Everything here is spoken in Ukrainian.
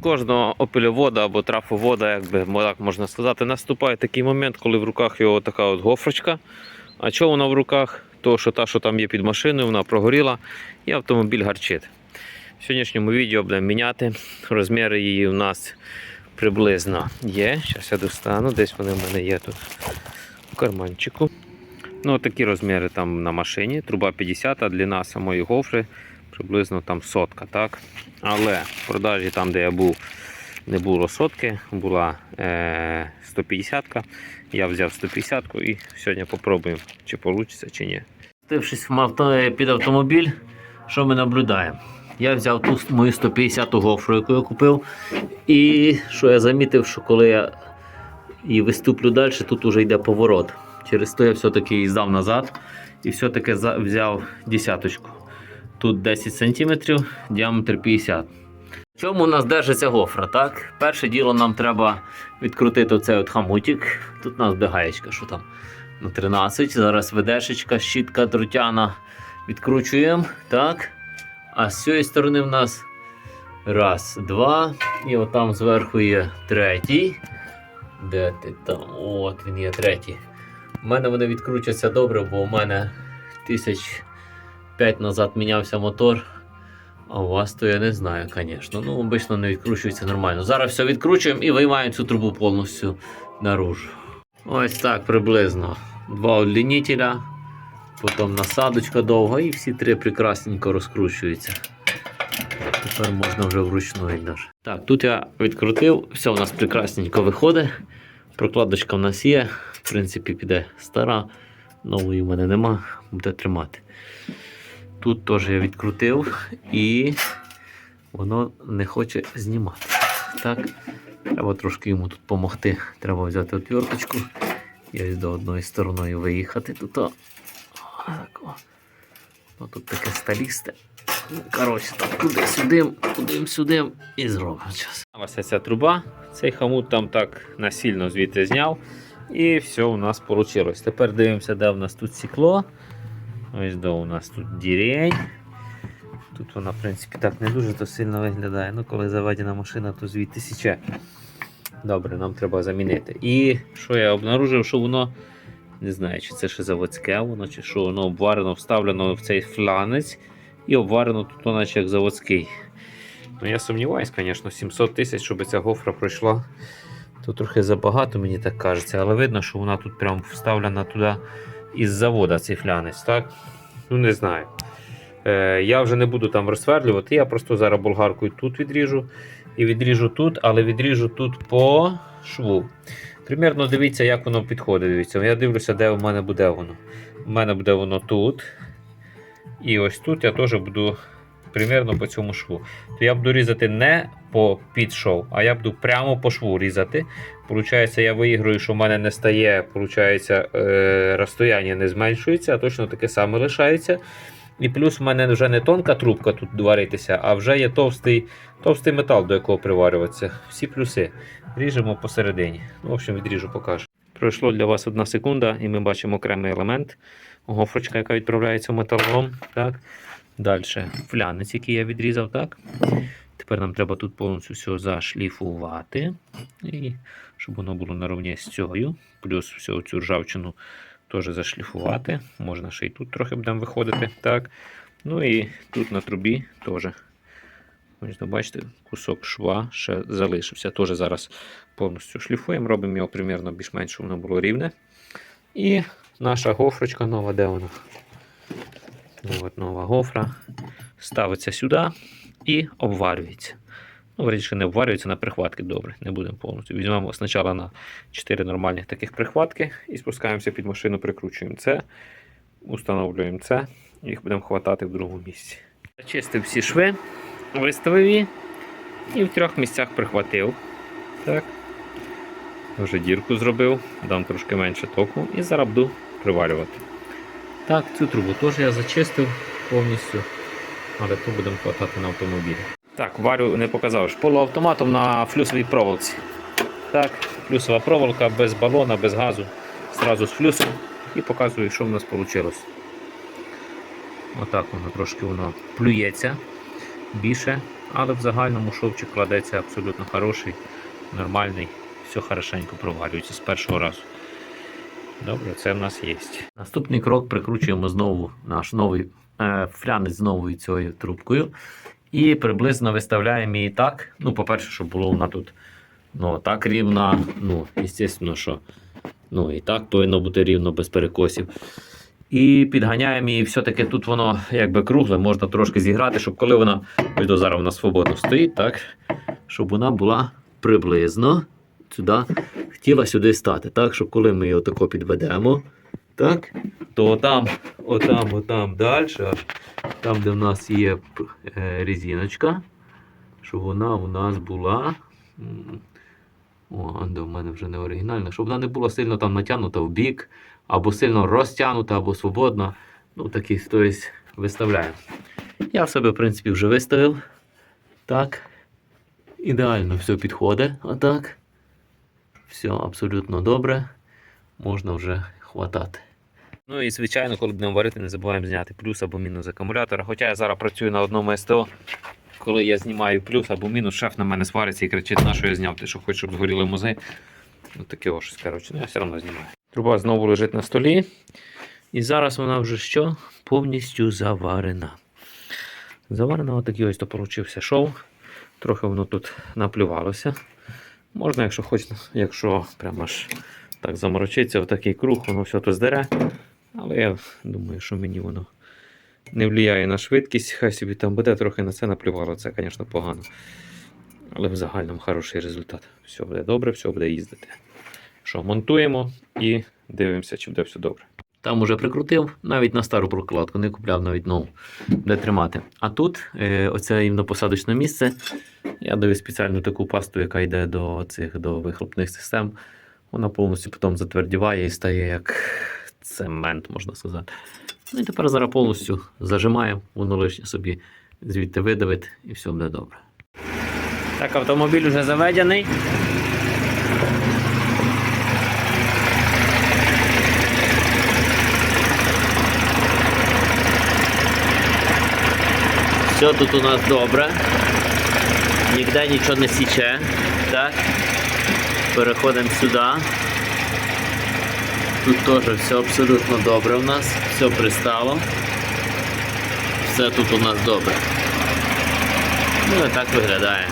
Кожного опилювода або трафовода, як би так можна сказати, наступає такий момент, коли в руках його така от гофрочка. А чого вона в руках? То, що та, що там є під машиною, вона прогоріла і автомобіль гарчить. В сьогоднішньому відео будемо міняти. Розміри її у нас приблизно є. Зараз я достану, десь вони в мене є тут в карманчику. Ну, такі розміри там на машині. Труба 50, а длина самої гофри приблизно там сотка, так? Але в продажі там, де я був, не було сотки, була е, 150. Я взяв 150 і сьогодні попробуємо, чи вийде, чи ні. Стившись під автомобіль, що ми наблюдаємо? Я взяв ту мою 150-ту гофру, яку я купив. І що я замітив, що коли я її виступлю далі, тут вже йде поворот. Через то я все-таки її здав назад і все-таки взяв десяточку. Тут 10 см, діаметр 50 В чому у нас держиться гофра? так? Перше діло нам треба відкрутити оцей от хамутик. Тут у нас буде гаєчка, що там на 13. Зараз ведешечка, щітка друтяна. Відкручуємо. так. А з цієї сторони в нас раз, два. І отам зверху є третій. Де ти там? От він є третій. У мене вони відкручуються добре, бо у мене тисяч п'ять назад мінявся мотор. А у вас то я не знаю, звісно. Ну, обично не відкручується нормально. Зараз все відкручуємо і виймаємо цю трубу повністю наружу. Ось так приблизно. Два удлінителя, потім насадочка довга і всі три прекрасненько розкручуються. Тепер можна вже вручну навіть. Так, тут я відкрутив, все у нас прекрасненько виходить. Прокладочка в нас є. В принципі, піде стара, нової в мене нема, буде тримати. Тут теж я відкрутив і воно не хоче знімати. Так, треба трошки йому тут допомогти. Треба взяти отверточку і ось до одної стороною виїхати. Тут, о. Так, о. Ну, тут таке сталісте. Ну, Коротше, так, туди-сюди, туди-сюди і зробимо час. Ось ця труба, цей хамут там так насильно звідти зняв. І все у нас вийшло. Тепер дивимося, де у нас тут стекло. Ось до у нас тут дірень. Тут вона, в принципі, так не дуже то сильно виглядає. Ну, коли заведена машина, то звідти січе. Добре, нам треба замінити. І що я обнаружив, що воно, не знаю, чи це ще заводське воно, чи що воно обварено, вставлено в цей фланець і обварено тут, наче як заводський. Ну, я сумніваюсь, звісно, 700 тисяч, щоб ця гофра пройшла. То трохи забагато, мені так кажеться, але видно, що вона тут прям вставлена туди із завода цей флянець, так? Ну, не знаю. Е, я вже не буду там розсвердлювати, я просто зараз болгаркою тут відріжу і відріжу тут, але відріжу тут по шву. Примірно дивіться, як воно підходить. Дивіться. Я дивлюся, де в мене буде воно. У мене буде воно тут. І ось тут я теж буду примірно по цьому шву. То я буду різати не по під шов, а я буду прямо по шву різати. Получається, я виіграю, що в мене не стає, получається, е, розстояння не зменшується, а точно таке саме лишається. І плюс в мене вже не тонка трубка тут варитися, а вже є товстий, товстий метал, до якого приварюватися. Всі плюси. Ріжемо посередині. Ну, в общем, відріжу, покажу. Пройшло для вас одна секунда, і ми бачимо окремий елемент. Гофрочка, яка відправляється в металолом. Так. Далі флянець, який я відрізав. так. Тепер нам треба тут повністю все зашліфувати. І щоб воно було наравні з цією. Плюс всю цю ржавчину теж зашліфувати. Можна ще й тут трохи будемо виходити. Так. Ну і тут на трубі теж. Ось, бачите, кусок шва ще залишився. Теж зараз повністю шліфуємо, робимо його примірно більш-менш, щоб воно було рівне. І наша гофрочка нова, де вона? Ну, нова гофра. Ставиться сюди і обварюється. Ну, вирішили, не обварюється на прихватки добре, не будемо повністю. Візьмемо спочатку на 4 нормальних таких прихватки і спускаємося під машину, прикручуємо це, установлюємо це, їх будемо хватати в другому місці. Зачистив всі шви, виставив її і в трьох місцях прихватив. Так. Вже дірку зробив, дам трошки менше току і зараз буду приварювати. Так, цю трубу теж я зачистив повністю, але ту будемо хватати на автомобілі. Так, варю не показав полуавтоматом на флюсовій проволоці. Так, флюсова проволока без балона, без газу. Зразу з флюсом і показую, що в нас вийшло. Отак воно трошки воно плюється більше, Але в загальному шовчик кладеться абсолютно хороший, нормальний, все хорошенько провалюється з першого разу. Добре, це в нас є. Наступний крок прикручуємо знову наш новий е, флянець з цією трубкою. І приблизно виставляємо її так. Ну, по-перше, щоб було вона тут ну, так рівна. Ну, звісно, що ну, і так повинно бути рівно без перекосів. І підганяємо її, все-таки тут воно якби кругле, можна трошки зіграти, щоб коли вона, зараз вона свободно стоїть, так, щоб вона була приблизно сюди, хотіла сюди стати. Так, щоб коли ми її отако підведемо, так, то отам, отам, отам далі, там, де в нас є е, резиночка, щоб вона у нас була. О, де в мене вже не оригінальна, щоб вона не була сильно там натягнута в бік, або сильно розтягнута, або свободна. Ну, такі, тобто, виставляємо. Я в себе, в принципі, вже виставив. Так. Ідеально все підходить. Отак. Все абсолютно добре. Можна вже хватати. Ну і звичайно, коли будемо варити, не забуваємо зняти плюс або мінус акумулятора. Хоча я зараз працюю на одному СТО. Коли я знімаю плюс або мінус, шеф на мене свариться і кричить, на що я зняв, ти що хочеш, щоб згоріли музи. Ну таке ось, коротше, ну я все одно знімаю. Труба знову лежить на столі. І зараз вона вже що? Повністю заварена. Заварена отакий ось то получився шов. Трохи воно тут наплювалося. Можна, якщо хочете, якщо прямо аж так заморочиться в такий круг, воно все тут здере. Але я думаю, що мені воно не впливає на швидкість. Хай собі там буде, трохи на це наплювало. Це, звісно, погано. Але в загальному хороший результат. Все буде добре, все буде їздити. Що, монтуємо і дивимося, чи буде все добре. Там уже прикрутив, навіть на стару прокладку, не купляв навіть нову, де тримати. А тут, е, оце іменно посадочне місце, я даю спеціальну таку пасту, яка йде до цих до вихлопних систем. Вона повністю потім затвердіває і стає як цемент, можна сказати. Ну і тепер зараз повністю зажимаємо, воно лишнє собі звідти видавить і все буде добре. Так, автомобіль вже заведений. Все тут у нас добре. Ніде нічого не січе. Так. Переходимо сюди. Тут теж все абсолютно добре у нас, все пристало. Все тут у нас добре. Ну і так виглядає.